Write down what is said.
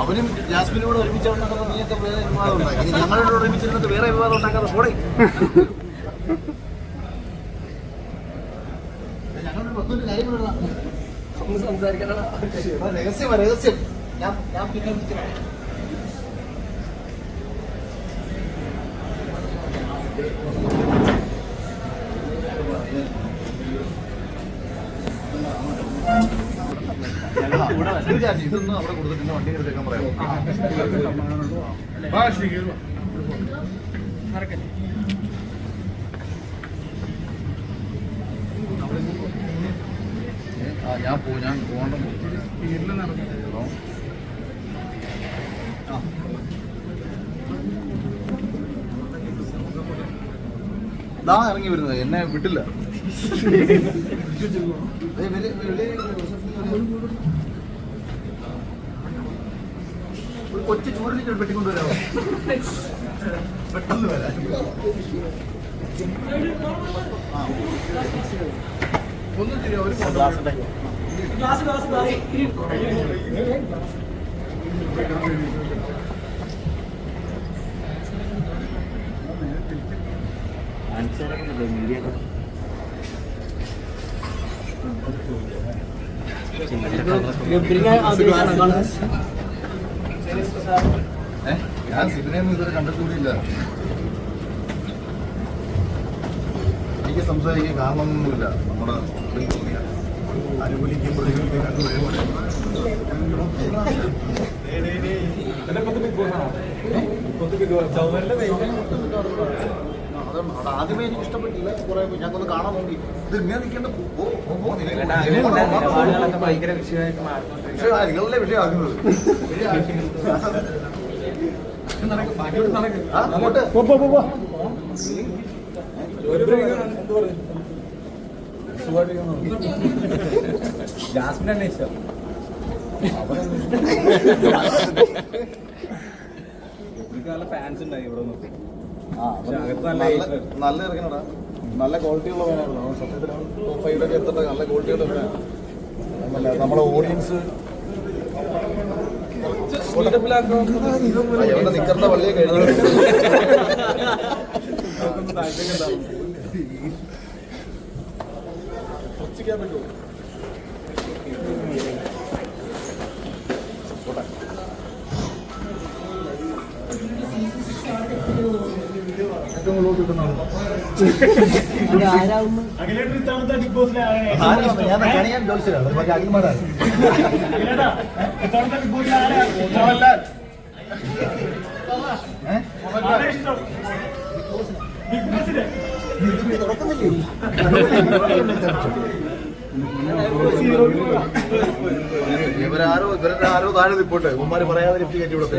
അവനും ജാസ്മിനോട് ഒരുമിച്ച് ഉണ്ടാക്കുന്ന നീയൊക്കെ വേറെ വിവാദം ഞങ്ങളോട് ഒരുമിച്ചിരുന്നിട്ട് വേറെ വിവാദം ഉണ്ടാക്കാതെ പോടെ. ഞങ്ങളുടെ പത്തൊരു കാര്യം സംസാരിക്കാനാണ്. രഹസ്യമാണ് രഹസ്യം. ഞാൻ ഞാൻ പിന്നെ വിളിക്കാം ഇതൊന്നും അവിടെ കൊടുത്തിട്ട് വണ്ടി എടുത്തേക്കാൻ പറയാം. ആ ഞാൻ പോ ഞാൻ പോകണ്ട. സ്പീഡിൽ ഇതാ ഇറങ്ങി വരുന്നത്. എന്നെ വിട്ടില്ല. കൊച്ചു ചൂടിൽ ഒരു പെട്ടി പെട്ടെന്ന് വരാം. ഒന്നും ശരി ഒരു ഏ? ഞാൻ സിബിനെയൊന്നും ഇതുവരെ കണ്ടിട്ടുകൂടിയില്ല എനിക്ക് സംസാരിക്കാൻ കാരണമൊന്നുമില്ല നമ്മുടെ ഉള്ളിൽ തോന്നിയ ആദ്യമേ എനിക്ക് ഇഷ്ടപ്പെട്ടില്ല കുറെ കാണാൻ നോക്കി ഇത് ഇങ്ങനെ നിൽക്കേണ്ട നിങ്ങളുടെ വിഷയമാക്കുന്നത്? അങ്ങോട്ട്. ഇഷ്ടം? ഫാൻസ് ഉണ്ടായി ഇവിടെ നോക്കി നല്ല hatred. നല്ല ക്വാളിറ്റിയുള്ള ഫാനായിരുന്നു അവൻ സത്യത്തിൽ ടോപ്പ് ഫൈവിലൊക്കെ എത്തേണ്ട നല്ല ക്വാളിറ്റിയുള്ള അതല്ല നമ്മളെ ഓഡിയൻസ് എവിടെ നിക്കറിന്റെ പള്ളിയെ കഴിഞ്ഞു. ഏറ്റവും മുകളിലോട്ട് ഇഷ്ടം? ബിഗ് ബോസിലെ. ഇവരാരോ ഇവരുടെ ആരോ താഴെ നിപ്പോട്ടെ. ഉമ്മാര് പറയാതെ ലിഫ്റ്റ് കയറ്റി വിടത്തെ